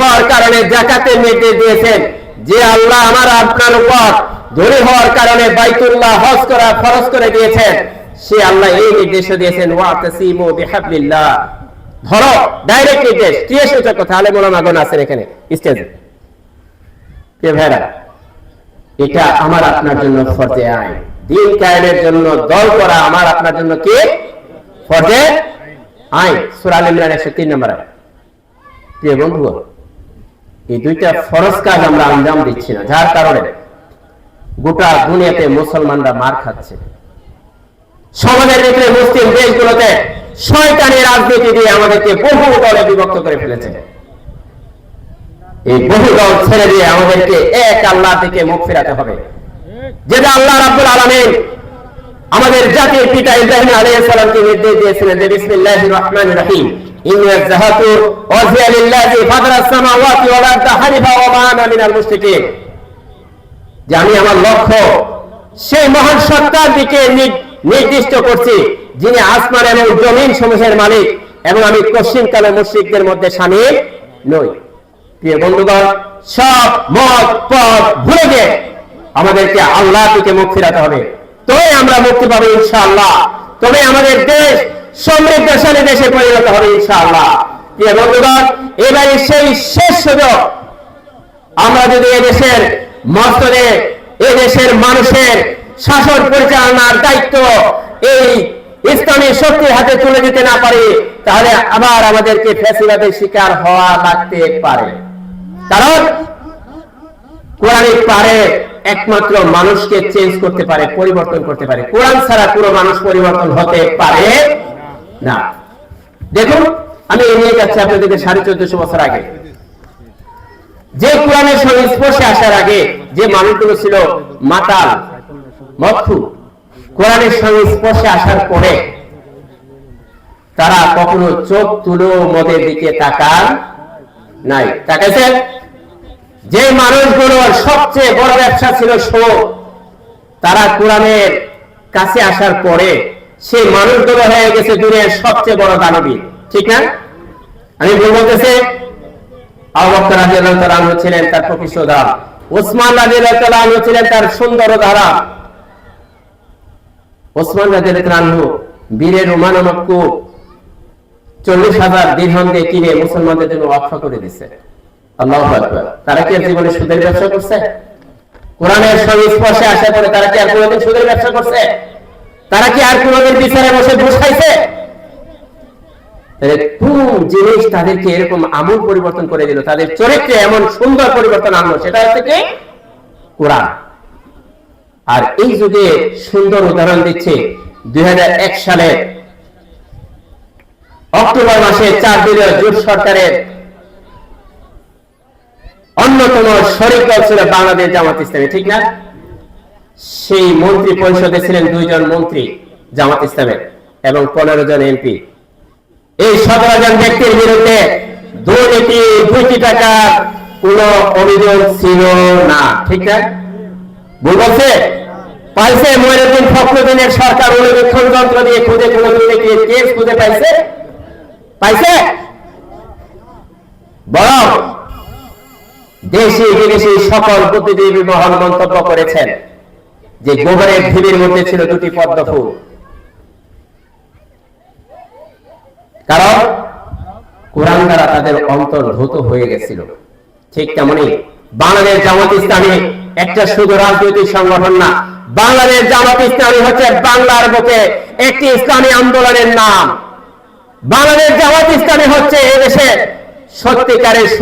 হওয়ার কারণে জাকাতের নির্দেশ দিয়েছেন। যে আল্লাহ আমার আপনার উপর ধনী হওয়ার কারণে বাইতুল্লাহ হজ করা ফরজ করে দিয়েছেন, সে আল্লাহ এই নির্দেশ দিয়েছেন, ওয়াতাসিমু বিহাবলিল্লাহ। ধরো, ডাইরেক্ট নির্দেশ। কথা? আলে আছেন এখানে, স্টেজে। ভাইরা? এটা আমার আপনার জন্য ফরজে আইন। দিন কায়েমের জন্য দল করা আমার আপনার জন্য কি? ফরজে আইন। আল ইমরান 103 নম্বর আয়াত। প্রিয় বন্ধু এই দুইটা ফরজ কাজ আমরা আঞ্জাম দিচ্ছি না। যার কারণে গোটা দুনিয়াতে মুসলমানরা মার খাচ্ছে। সমাজের ভিতরে মুসলিম দেশগুলোতে শয়তানি রাজনীতি দিয়ে আমাদেরকে বহু দলে বিভক্ত করে ফেলেছে। এই বহু দল ছেড়ে দিয়ে আমাদেরকে এক আল্লাহ থেকে মুখ ফেরাতে হবে। যেটা আল্লাহ রাব্বুল আলামিন আমাদের জাতির পিতা ইব্রাহিম আলাইহিস সালামকে নির্দেশ দিয়েছিলেন যে বিসমিল্লাহির রহমানির রহিম। যে আমি আমার লক্ষ্য, সেই মহান সত্তার দিকে নির্দিষ্ট করছি, যিনি আসমান এবং জমিন সমূহের মালিক এবং আমি কশ্চিন কালে মুশ্রিকদের মধ্যে সামিল নই। প্রিয় বন্ধুগণ, সব মত, পথ ভুলে গিয়ে আমাদেরকে আল্লাহ দিকে মুখ ফিরাতে হবে। তবে আমরা মুক্তি পাবো ইনশাআল্লাহ। তবে আমাদের দেশ সমৃদ্ধশালী দেশে পরিণত হবে ইনশাআল্লাহ। প্রিয় বন্ধুগণ, এবারে সেই শেষ সুযোগ আমরা যদি এদেশের মস্তরে এদেশের মানুষের শাসন পরিচালনার দায়িত্ব এই ইসলামী শক্তির হাতে তুলে দিতে না পারি, তাহলে আবার আমাদেরকে ফেসিলাদের শিকার হওয়া লাগতে পারে। কারণ কোরআনিক পারে একমাত্র মানুষকে চেঞ্জ করতে পারে, পরিবর্তন করতে পারে। কোরআন ছাড়া পুরো মানুষ পরিবর্তন হতে পারে না। দেখুন, আমি এ নিয়ে যাচ্ছি আপনাদেরকে সাড়ে চোদ্দশো বছর আগে। যে কোরআনের সংস্পর্শে আসার আগে যে মানুষগুলো ছিল মাতাল কোরআনের সংস্পর্শে আসার পরে তারা কখনো চোখ তুলো মদের দিকে তাকান নাই। তাকাইছেন যে মানুষগুলোর সবচেয়ে বড় ব্যবসা ছিল শোক তারা কোরআনের কাছে আসার পরে সেই মানুষগুলো হয়ে গেছে দুনিয়ার সবচেয়ে বড় দানবী। ঠিক না? আমি বলতেছি? ছিলেন তার ওসমান ছিলেন তার সুন্দর ধারা ওসমান বীরের রোমান চল্লিশ হাজার দিরহাম দিয়ে কিনে মুসলমানদের জন্য করে আল্লাহু তারা কি আর জীবনে সুদের ব্যবসা করছে? কোরআনের সংস্পর্শে আসার পরে তারা কি আর কোনোদিন সুদের ব্যবসা করছে? তারা কি আর কোনোদিন বিচারে বসে তাহলে কোন জিনিস তাদেরকে এরকম আমূল পরিবর্তন করে দিল? তাদের চরিত্রে এমন সুন্দর পরিবর্তন আনলো, সেটা হচ্ছে কি? কোরআন। আর এই যুগে সুন্দর উদাহরণ দিচ্ছে। দুই হাজার এক সালে অক্টোবর মাসে চার দলীয় জোট সরকারের অন্যতম শরিক ছিল বাংলাদেশ জামাত ইসলামী, ঠিক না? সেই মন্ত্রী পরিষদে ছিলেন দুইজন মন্ত্রী, জামাত ইসলামের, এবং পনেরো জন এমপি। এই সতেরো জন ব্যক্তির বিরুদ্ধে দুর্নীতি, দুইটি টাকা কোন অভিযোগ ছিল না। ঠিক না? বলছে? পাইছে মহিনুদ্দিন ফখরুদ্দিনের সরকার অনুবীক্ষণ যন্ত্র দিয়ে খুঁজে কোন দুর্নীতি কেস খুঁজে পাইছে? পাইছে? বরং দেশি বিদেশি সকল বুদ্ধিজীবী মহল মন্তব্য করেছেন। যে গোবরের ঢিবির মধ্যে ছিল দুটি পদ্ম ফুল। কারণ কোরআন দ্বারা তাদের অন্তর ধূত হয়ে গেছিল। ঠিক তেমনি বাংলাদেশ জামাত ইসলামী একটা শুধু রাজনৈতিক সংগঠন না বাংলাদেশ জামাত ইসলামী হচ্ছে বাংলার বুকে একটি ইসলামী আন্দোলনের নাম। বাংলাদেশ জামাত ইসলামী হচ্ছে এদেশের সত্যিকারের